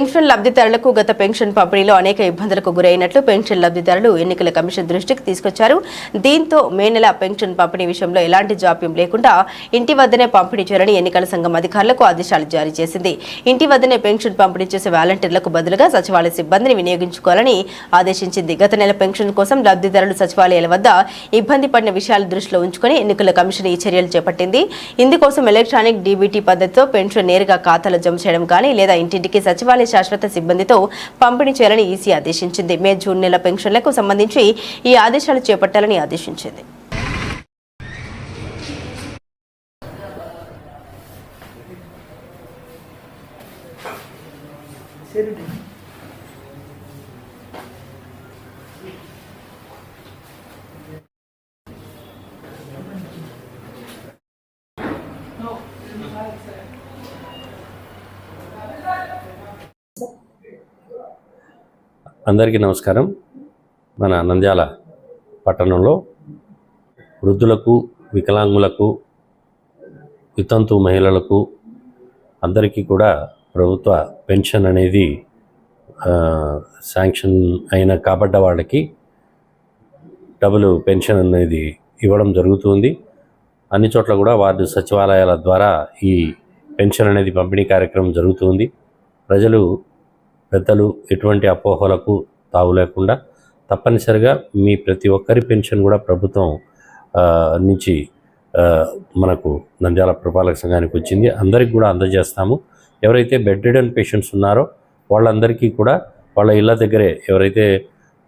Pension లబ్ధిదారులకు గత pension పంపిణీలో అనేక ఇబ్బందులకు గురైనట్లు పెన్షన్ లబ్ధిదారులు ఎన్నికల కమిషన్ దృష్టికి తీసుకొచ్చారు. దీంతో మే నెల పెన్షన్ పంపిణీ విషయంలో ఎలాంటి జాప్యం లేకుండా ఇంటి వద్దనే పంపిణీ చేయాలని ఎన్నికల సంఘం అధికారులకు ఆదేశాలు జారీ చేసింది. ఇంటి వద్దనే పెన్షన్ పంపిణీ చేసే వాలంటీర్లకు బదులుగా సచివాలయ సిబ్బందిని వినియోగించుకోవాలని ఆదేశించింది. గత నెల పెన్షన్ కోసం లబ్ధిదారులు సచివాలయాల వద్ద ఇబ్బంది పడిన విషయాలు దృష్టిలో ఉంచుకొని ఎన్నికల కమిషన్ ఈ చర్యలు చేపట్టింది. ఇందుకోసం ఎలక్ట్రానిక్ డీబీటీ పద్ధతితో పెన్షన్ నేరుగా ఖాతాలో జమ చేయడం కానీ లేదా ఇంటింటికి సచివాలయ శాశ్వత సిబ్బందితో పంపిణీ చేయాలని ఈసీ ఆదేశించింది. మే జూన్ నెల పెన్షన్లకు సంబంధించి ఈ ఆదేశాలు చేపట్టాలని ఆదేశించింది. అందరికీ నమస్కారం. మన నంద్యాల పట్టణంలో వృద్ధులకు వికలాంగులకు వితంతు మహిళలకు అందరికీ కూడా ప్రభుత్వ పెన్షన్ అనేది శాంక్షన్ అయిన కాబడ్డ వాళ్ళకి డబుల్ పెన్షన్ అనేది ఇవ్వడం జరుగుతుంది. అన్ని చోట్ల కూడా వార్డు సచివాలయాల ద్వారా ఈ పెన్షన్ అనేది పంపిణీ కార్యక్రమం జరుగుతుంది. ప్రజలు పెద్దలు ఎటువంటి అపోహలకు తావు లేకుండా తప్పనిసరిగా మీ ప్రతి ఒక్కరి పెన్షన్ కూడా ప్రభుత్వం నుంచి మనకు నంద్యాల పురపాలక సంఘానికి వచ్చింది. అందరికి కూడా అందజేస్తాము. ఎవరైతే బెడ్ రిడన్ పేషెంట్స్ ఉన్నారో వాళ్ళందరికీ కూడా వాళ్ళ ఇళ్ళ దగ్గరే ఎవరైతే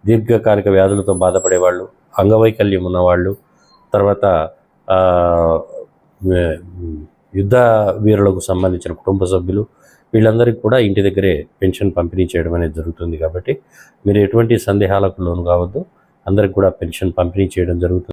దీర్ఘకాలిక వ్యాధులతో బాధపడేవాళ్ళు అంగవైకల్యం ఉన్నవాళ్ళు తర్వాత యుద్ధ వీరులకు సంబంధించిన కుటుంబ సభ్యులు వీళ్ళందరికీ కూడా ఇంటి దగ్గరే పెన్షన్ పంపిణీ చేయడం అనేది జరుగుతుంది కాబట్టి మీరు ఎటువంటి సందేహాలకు లోను కావద్దు. అందరికి కూడా పెన్షన్ పంపిణీ చేయడం జరుగుతుంది.